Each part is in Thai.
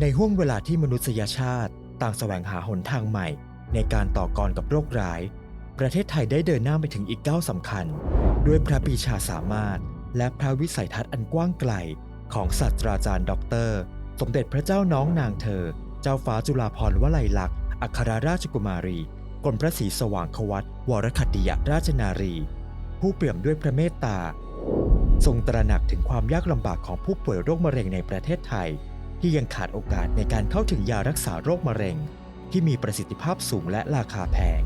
ในห่วงเวลาที่มนุษยชาติ ต่างแสวงหาหนทางใหม่ ในการต่อกรกับโรคร้าย ประเทศไทยได้เดินหน้าไปถึงอีกก้าวสำคัญ ด้วยพระปีชาสามารถ และพระวิสัยทัศน์อันกว้างไกล ของศาสตราจารย์ด็อกเตอร์สมเด็จพระเจ้าน้องนางเธอ เจ้าฟ้าจุฬาภรณ์วลัยลักษณ์อัครราชกุมารีกรมพระศรีสว่างควัตวรคติยราชนารี ผู้เปี่ยมด้วยพระเมตตา ทรงตระหนักถึงความยากลำบากของผู้ป่วยโรคมะเร็งในประเทศไทย ที่ยังขาดโอกาสในการเข้าถึงยารักษาโรคมะเร็ง ที่มีประสิทธิภาพสูงและราคาแพง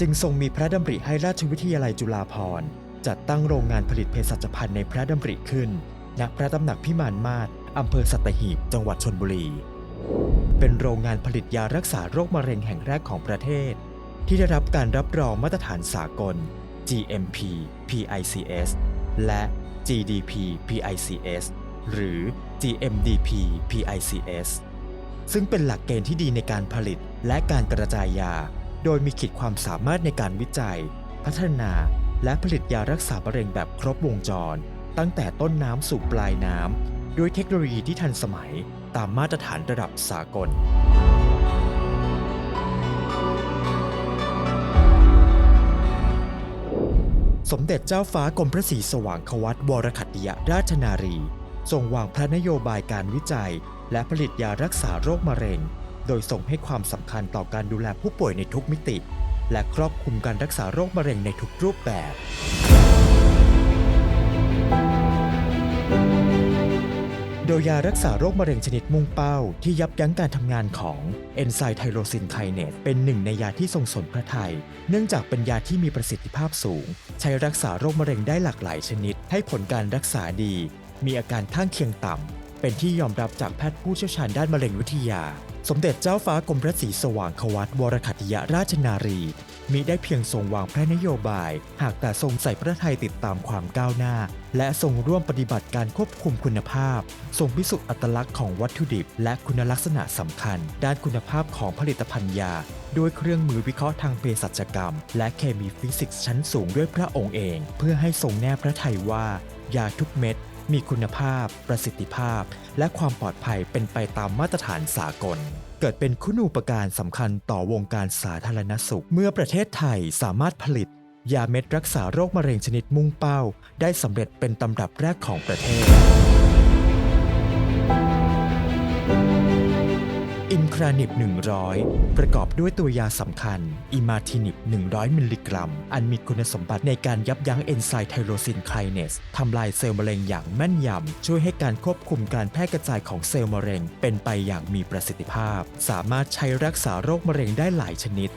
จึงทรงมีพระดำริให้ราชวิทยาลัยจุฬาภรณ์จัดตั้งโรงงานผลิตเภสัชภัณฑ์ในพระดำริขึ้น ณ พระตำหนักพิมานมาศอำเภอสัตหีบ จังหวัดชนบุรี เป็นโรงงานผลิตยารักษาโรคมะเร็งแห่งแรกของประเทศ ที่ได้รับการรับรองมาตรฐานสากล GMP PICS และ GDP PICS หรือ GMDP PICS ซึ่งเป็นหลักเกณฑ์ที่ดีในการผลิตและการกระจายยา โดยมีขีดความสามารถในการวิจัย พัฒนา และผลิตยารักษามะเร็งแบบครบวงจร ตั้งแต่ต้นน้ำสู่ปลายน้ำด้วยเทคโนโลยีที่ทันสมัยตามมาตรฐานระดับสากลสมเด็จเจ้าฟ้ากรมพระศรีสว่างควัตวรคัตติยราชนารี ทรงวางพระนโยบายการวิจัย และผลิตยารักษาโรคมะเร็ง โดยทรงให้ความสำคัญต่อการดูแลผู้ป่วยในทุกมิติ และครอบคลุมการรักษาโรคมะเร็งในทุกรูปแบบ โดยยารักษาโรคมะเร็งชนิดมุ่งเป้า ที่ยับยั้งการทำงานของเอนไซม์ไทโรซินไคเนตเป็นหนึ่งในยาที่ทรงสนพระไทย เนื่องจากเป็นยาที่มีประสิทธิภาพสูง ใช้รักษาโรคมะเร็งได้หลากหลายชนิด ให้ผลการรักษาดี มีอาการข้างเคียงต่ำ เป็นที่ยอมรับจากแพทย์ผู้เชี่ยวชาญด้านมะเร็งวิทยา สมเด็จเจ้าฟ้ากรมพระศรีสว่างควัตวรคัติยราชนารี มิได้เพียงทรงวางพระนโยบาย หากแต่ทรงใส่พระทัยติดตามความก้าวหน้า และทรงร่วมปฏิบัติการควบคุมคุณภาพ ทรงพิสูจน์อัตลักษณ์ของวัตถุดิบ และคุณลักษณะสำคัญ ด้านคุณภาพของผลิตภัณฑ์ยาด้วยเครื่องมือวิเคราะห์ทางเภสัชกรรม และเคมีฟิสิกส์ชั้นสูงด้วยพระองค์เอง เพื่อให้ทรงแน่พระทัยว่า ยาทุกเม็ด มีคุณภาพ ประสิทธิภาพ และความปลอดภัยเป็นไปตามมาตรฐานสากล เกิดเป็นคุณูปการสำคัญต่อวงการสาธารณสุข เมื่อประเทศไทยสามารถผลิต ยาเม็ดรักษาโรคมะเร็งชนิดมุ่งเป้า ได้สำเร็จเป็นตำรับแรกของประเทศ รานิบ 100 ประกอบด้วยตัวยาสำคัญ อิมาทินิบ 100 มิลลิกรัม อันมีคุณสมบัติในการยับยั้งเอนไซม์ไทโรซินไคเนสทำลายเซลล์มะเร็งอย่างแม่นยำ ช่วยให้การควบคุมการแพร่กระจายของเซลล์มะเร็ง เป็นไปอย่างมีประสิทธิภาพ สามารถใช้รักษาโรคมะเร็งได้หลายชนิด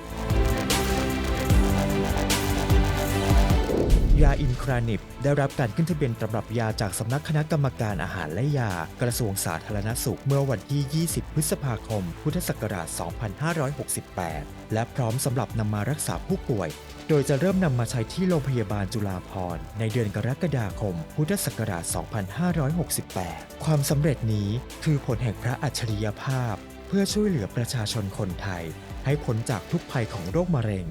ยาอินครานิบได้รับการขึ้นทะเบียนตำรับยาจากสำนักคณะกรรมการอาหารและยา กระทรวงสาธารณสุขเมื่อวันที่ 20 พฤษภาคม พุทธศักราช 2568 และพร้อมสำหรับนำมารักษาผู้ป่วย โดยจะเริ่มนำมาใช้ที่โรงพยาบาลจุฬาภรณ์ในเดือนกรกฎาคม พุทธศักราช 2568 ความสำเร็จนี้คือผลแห่งพระอัจฉริยภาพ เพื่อช่วยเหลือประชาชนคนไทย ให้พ้นจากทุกภัยของโรคมะเร็ง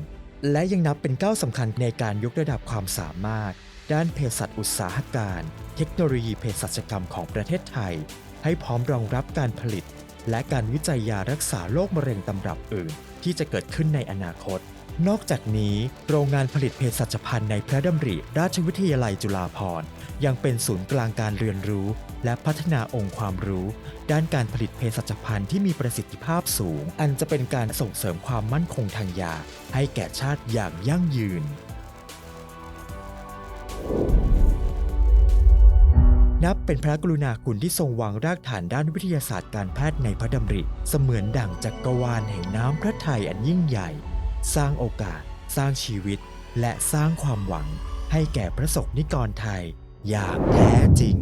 และยังนับเป็นก้าวสำคัญในการยกระดับความสามารถ ด้านเภสัชอุตสาหการ เทคโนโลยีเภสัชกรรมของประเทศไทย ให้พร้อมรองรับการผลิต และการวิจัยยารักษาโรคมะเร็งตำรับอื่น ที่จะเกิดขึ้นในอนาคต นอกจากนี้โรงงานผลิตเภสัชภัณฑ์ในพระดำริราชวิทยาลัยจุฬาภรณ์ ยังเป็นศูนย์กลางการเรียนรู้ และพัฒนาองค์ความรู้ ด้านการผลิตเภสัชภัณฑ์ที่มีประสิทธิภาพสูง อันจะเป็นการส่งเสริมความมั่นคงทางยา ให้แก่ชาติอย่างยั่งยืน นับเป็นพระกรุณาคุณที่ทรงวางรากฐานด้านวิทยาศาสตร์การแพทย์ในพระดำริ เสมือนดั่งจักกรวาลแห่งน้ำพระทัยอันยิ่งใหญ่ สร้างโอกาส สร้างชีวิต และสร้างความหวังให้แก่พระสกนิกรไทยอย่างแท้จริง